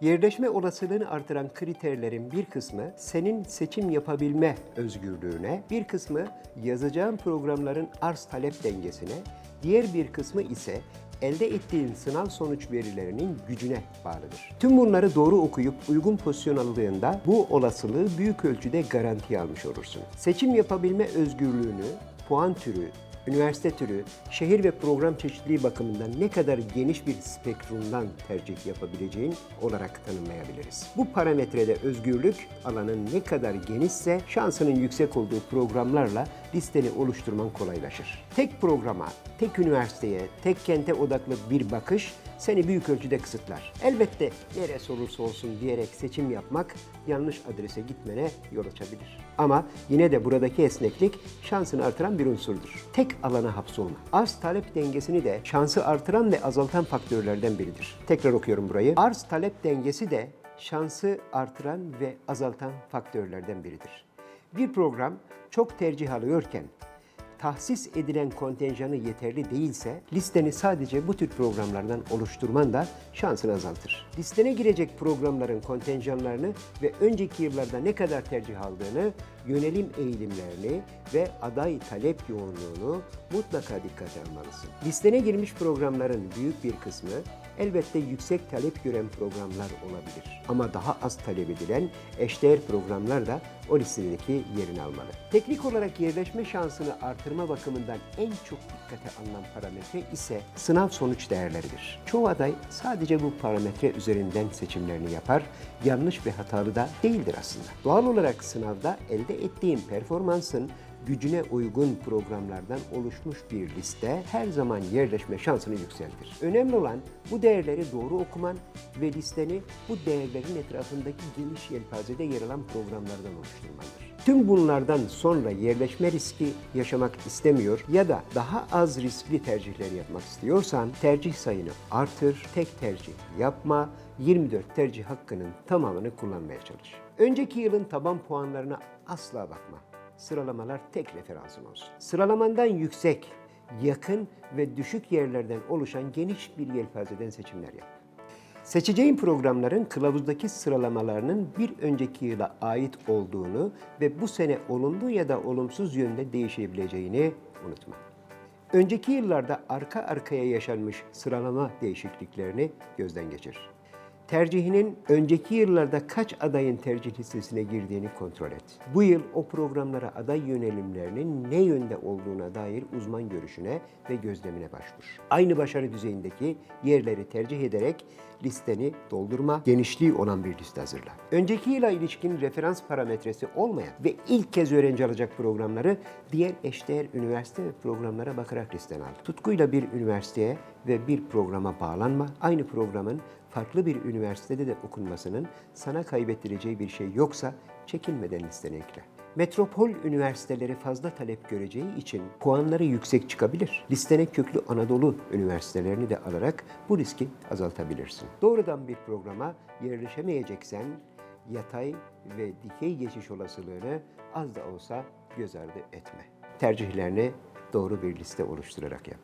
Yerleşme olasılığını artıran kriterlerin bir kısmı senin seçim yapabilme özgürlüğüne, bir kısmı yazacağın programların arz talep dengesine, diğer bir kısmı ise elde ettiğin sınav sonuç verilerinin gücüne bağlıdır. Tüm bunları doğru okuyup uygun pozisyon aldığında bu olasılığı büyük ölçüde garantiye almış olursun. Seçim yapabilme özgürlüğünü, puan türü, üniversite türü, şehir ve program çeşitliliği bakımından ne kadar geniş bir spektrumdan tercih yapabileceğin olarak tanımlayabiliriz. Bu parametrede özgürlük alanın ne kadar genişse şansının yüksek olduğu programlarla listeni oluşturman kolaylaşır. Tek programa, tek üniversiteye, tek kente odaklı bir bakış seni büyük ölçüde kısıtlar. Elbette neresi olursa olsun diyerek seçim yapmak yanlış adrese gitmene yol açabilir. Ama yine de buradaki esneklik şansını artıran bir unsurdur. Tek alana hapsolma. Arz talep dengesini de şansı artıran ve azaltan faktörlerden biridir. Tekrar okuyorum burayı. Arz talep dengesi de şansı artıran ve azaltan faktörlerden biridir. Bir program çok tercih alıyorken tahsis edilen kontenjanı yeterli değilse listeni sadece bu tür programlardan oluşturman da şansını azaltır. Listene girecek programların kontenjanlarını ve önceki yıllarda ne kadar tercih aldığını, yönelim eğilimlerini ve aday talep yoğunluğunu mutlaka dikkate almalısın. Listene girmiş programların büyük bir kısmı elbette yüksek talep gören programlar olabilir. Ama daha az talep edilen eşdeğer programlar da o listedeki yerini almalı. Teknik olarak yerleşme şansını artırma bakımından en çok dikkate alınan parametre ise sınav sonuç değerleridir. Çoğu aday sadece bu parametre üzerinden seçimlerini yapar, yanlış ve hatalı da değildir aslında. Doğal olarak sınavda elde ettiğin performansın gücüne uygun programlardan oluşmuş bir liste her zaman yerleşme şansını yükseltir. Önemli olan bu değerleri doğru okuman ve listeni bu değerlerin etrafındaki geniş yelpazede yer alan programlardan oluşturmandır. Tüm bunlardan sonra yerleşme riski yaşamak istemiyor ya da daha az riskli tercihler yapmak istiyorsan tercih sayını artır, tek tercih yapma, 24 tercih hakkının tamamını kullanmaya çalış. Önceki yılın taban puanlarına asla bakma sıralamalar tek referansın olsun. Sıralamandan yüksek, yakın ve düşük yerlerden oluşan geniş bir yelpazeden seçimler yap. Seçeceğin programların kılavuzdaki sıralamalarının bir önceki yıla ait olduğunu ve bu sene olumlu ya da olumsuz yönde değişebileceğini unutma. Önceki yıllarda arka arkaya yaşanmış sıralama değişikliklerini gözden geçir. Tercihinin önceki yıllarda kaç adayın tercih listesine girdiğini kontrol et. Bu yıl o programlara aday yönelimlerinin ne yönde olduğuna dair uzman görüşüne ve gözlemine başvur. Aynı başarı düzeyindeki yerleri tercih ederek listeni doldurma, genişliği olan bir liste hazırla. Önceki yıla ilişkin referans parametresi olmayan ve ilk kez öğrenci alacak programları diğer eşdeğer üniversite ve programlara bakarak listene al. Tutkuyla bir üniversiteye ve bir programa bağlanma, aynı programın farklı bir üniversitede de okunmasının sana kaybettireceği bir şey yoksa çekinmeden listene ekle. Metropol üniversiteleri fazla talep göreceği için puanları yüksek çıkabilir. Listene köklü Anadolu üniversitelerini de alarak bu riski azaltabilirsin. Doğrudan bir programa yerleşemeyeceksen yatay ve dikey geçiş olasılığını az da olsa göz ardı etme. Tercihlerini doğru bir liste oluşturarak yap.